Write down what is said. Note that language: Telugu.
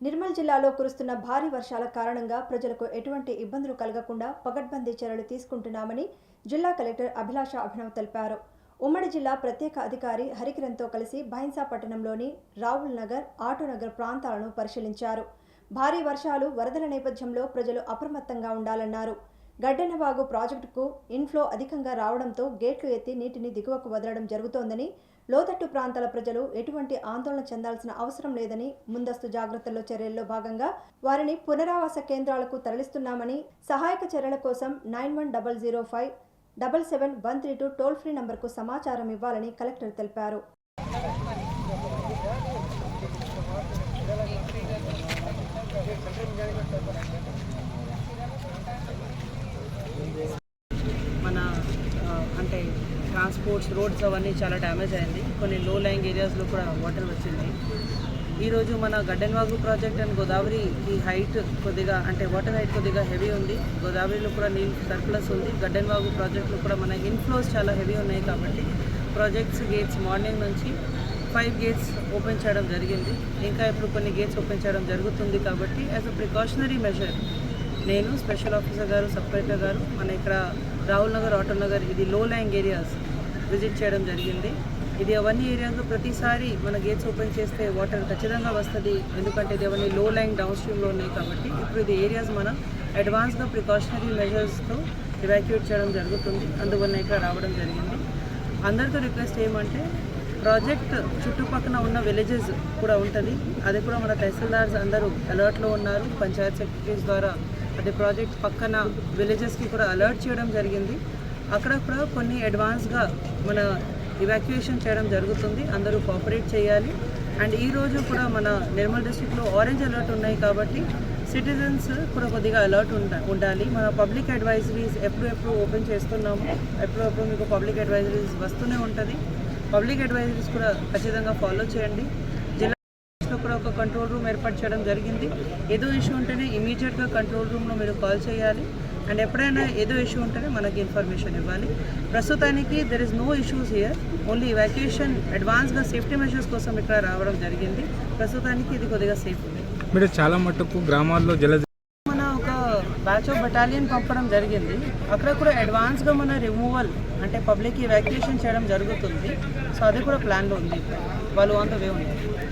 నిర్మల్ జిల్లాలో కురుస్తున్న భారీ వర్షాల కారణంగా ప్రజలకు ఎటువంటి ఇబ్బందులు కలగకుండా పగడ్బందీ చర్యలు తీసుకుంటున్నామని జిల్లా కలెక్టర్ అభిలాష అభినవ్ తెలిపారు. ఉమ్మడి జిల్లా ప్రత్యేక అధికారి హరికిరణ్తో కలిసి బైన్సా పట్టణంలోని రావుల్ నగర్ ఆటోనగర్ ప్రాంతాలను పరిశీలించారు. భారీ వర్షాలు వరదల నేపథ్యంలో ప్రజలు అప్రమత్తంగా ఉండాలన్నారు. గడ్డెనవాగు ప్రాజెక్టుకు ఇన్ఫ్లో అధికంగా రావడంతో గేట్లు ఎత్తి నీటిని దిగువకు వదలడం జరుగుతోందని లోతట్టు ప్రాంతాల ప్రజలు ఎటువంటి ఆందోళన చెందాల్సిన అవసరం లేదని ముందస్తు జాగ్రత్తల్లో చర్యల్లో భాగంగా వారిని పునరావాస కేంద్రాలకు తరలిస్తున్నామని సహాయక చర్యల కోసం nine one double zero five double seven one three two toll free నంబర్కు సమాచారం ఇవ్వాలని కలెక్టర్ తెలిపారు మన ఆ, అంటే ట్రాన్స్పోర్ట్స్ రోడ్స్ అవన్నీ చాలా డ్యామేజ్ అయింది. కొన్ని లో లైంగ్ ఏరియాస్లో కూడా వాటర్ వచ్చింది. ఈరోజు మన గడ్డెన్వాగు ప్రాజెక్ట్ అండ్ గోదావరికి హైట్ కొద్దిగా అంటే వాటర్ హైట్ కొద్దిగా హెవీ ఉంది. గోదావరిలో కూడా నీళ్ళు సర్ప్లస్ ఉంది. గడ్డెన్వాగు ప్రాజెక్టులో కూడా మన ఇన్ఫ్లోస్ చాలా హెవీ ఉన్నాయి కాబట్టి ప్రాజెక్ట్స్ గేట్స్ మార్నింగ్ నుంచి ఫైవ్ గేట్స్ ఓపెన్ చేయడం జరిగింది. ఇంకా ఇప్పుడు కొన్ని గేట్స్ ఓపెన్ చేయడం జరుగుతుంది కాబట్టి యాజ్ అ ప్రికాషనరీ మెజర్ నేను స్పెషల్ ఆఫీసర్ గారు సబ్ కలెక్టర్ గారు మన ఇక్కడ రాహుల్ నగర్ ఆటో నగర్ ఇది లో ల్యాంగ్ ఏరియాస్ విజిట్ చేయడం జరిగింది. ఇది అవన్నీ ఏరియాలో ప్రతిసారి మన గేట్స్ ఓపెన్ చేస్తే వాటర్ ఖచ్చితంగా వస్తుంది. ఎందుకంటే ఇది అవన్నీ లో లైన్ డౌన్ స్ట్రీమ్లో ఉన్నాయి కాబట్టి ఇప్పుడు ఇది ఏరియాస్ మనం అడ్వాన్స్గా ప్రికాషనరీ మెజర్స్తో ఇవాక్యుయేట్ చేయడం జరుగుతుంది. అందువల్ల ఇక్కడ రావడం జరిగింది. అందరితో రిక్వెస్ట్ ఏమంటే ప్రాజెక్ట్ చుట్టుపక్కల ఉన్న విలేజెస్ కూడా ఉంటుంది. అది కూడా మన తహసీల్దార్స్ అందరూ అలర్ట్లో ఉన్నారు. పంచాయత్ సెక్రటరీస్ ద్వారా అది ప్రాజెక్ట్ పక్కన విలేజెస్కి కూడా అలర్ట్ చేయడం జరిగింది. అక్కడక్కడ కొన్ని అడ్వాన్స్గా మన ఇవాక్యుయేషన్ చేయడం జరుగుతుంది. అందరూ కోఆపరేట్ చేయాలి. అండ్ ఈరోజు కూడా మన నిర్మల్ డిస్టిక్లో ఆరెంజ్ అలర్ట్ ఉన్నాయి కాబట్టి సిటిజన్స్ కూడా కొద్దిగా అలర్ట్ ఉండ ఉండాలి. మన పబ్లిక్ అడ్వైజరీస్ ఎప్పుడు ఎప్పుడు ఓపెన్ చేస్తున్నాము ఎప్పుడప్పుడు మీకు పబ్లిక్ అడ్వైజరీస్ వస్తూనే ఉంటుంది. పబ్లిక్ అడ్వైజరీస్ కూడా ఖచ్చితంగా ఫాలో చేయండి. కూడా ఒక కంట్రోల్ రూమ్ ఏర్పాటు చేయడం జరిగింది. ఏదో ఇష్యూ ఉంటేనే ఇమీడియట్గా కంట్రోల్ రూమ్లో మీరు కాల్ చేయాలి. అండ్ ఎప్పుడైనా ఏదో ఇష్యూ ఉంటేనే మనకి ఇన్ఫర్మేషన్ ఇవ్వాలి. ప్రస్తుతానికి there is no issues here only evacuation అడ్వాన్స్గా సేఫ్టీ మెషర్స్ కోసం ఇక్కడ రావడం జరిగింది. ప్రస్తుతానికి ఇది కొద్దిగా సేఫ్ ఉంది. మీరు చాలా మట్టుకు గ్రామాల్లో జల మన ఒక బ్యాచ్ ఆఫ్ బటాలియన్ పంపడం జరిగింది. అక్కడ కూడా అడ్వాన్స్గా మన రిమూవల్ అంటే పబ్లిక్ ఇవాక్యుయేషన్ చేయడం జరుగుతుంది. సో అది కూడా ప్లాన్లో ఉంది. వాళ్ళు ఆన్ ద వే ఉన్నారు.